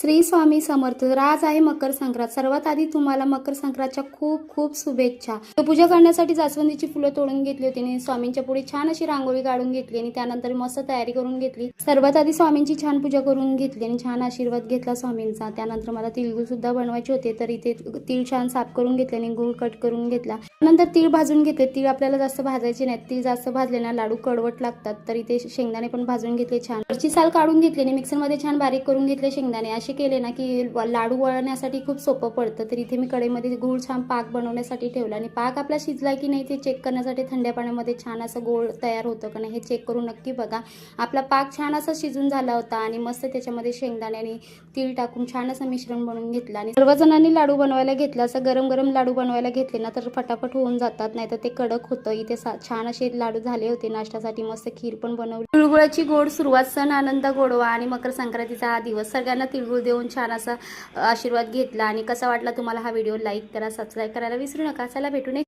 श्री स्वामी समर्थ राज आहे मकर संक्रांत. सर्वात आधी तुम्हाला मकर संक्रांतच्या खूप खूप शुभेच्छा. पूजा करण्यासाठी जास्वंदीची फुलं तोडून घेतली होती आणि स्वामींच्या पुढे छान अशी रांगोळी काढून घेतली आणि त्यानंतर मस्त तयारी करून घेतली. सर्वात आधी स्वामींची छान पूजा करून घेतली आणि छान आशीर्वाद घेतला स्वामींचा. त्यानंतर मला तिळगुळ सुद्धा बनवायचे होते तर इथे तीळ छान साफ करून घेतले आणि गुळ कट करून घेतला. नंतर तीळ भाजून घेतले. तीळ आपल्याला जास्त भाजायचे नाहीत. तीळ जास्त भाजले ना लाडू कडवट लागतात तर इथे शेंगदाणे पण भाजून घेतले छान. वरची साल काढून घेतली आणि मिक्सरमध्ये छान बारीक करून घेतले शेंगदाणे. असे केले ना की लाडू वळण्यासाठी खूप सोपं पडतं. तर इथे मी कढईमध्ये गूळ छान पाक बनवण्यासाठी ठेवला आणि पाक आपला शिजला की नाही ते चेक करण्यासाठी थंड्या पाण्यामध्ये छान असं गोळ तयार होतं का नाही हे चेक करून नक्की बघा. आपला पाक छान असा शिजून झाला होता आणि मस्त त्याच्यामध्ये शेंगदाणे आणि तीळ टाकून छान असं मिश्रण बनवून घेतलं आणि सर्वजणांनी लाडू बनवायला घेतला. असं गरम गरम लाडू बनवायला घेतले ना तर फटाफट होऊन जातात नाही तर ते कडक होतं. इथे सा- छान असे लाडू झाले होते नाश्त्यासाठी मस्त खीर पण बनवली. तिळगुळाची गोड सुरुवात सण आनंद गोडवा आणि मकर संक्रांतीचा हा दिवस. सगळ्यांना तिळगुळ देऊन छान असा आशीर्वाद घेतला. आणि कसा वाटला तुम्हाला हा व्हिडिओ? लाईक करा सबस्क्राईब करायला विसरू नका. चला भेटू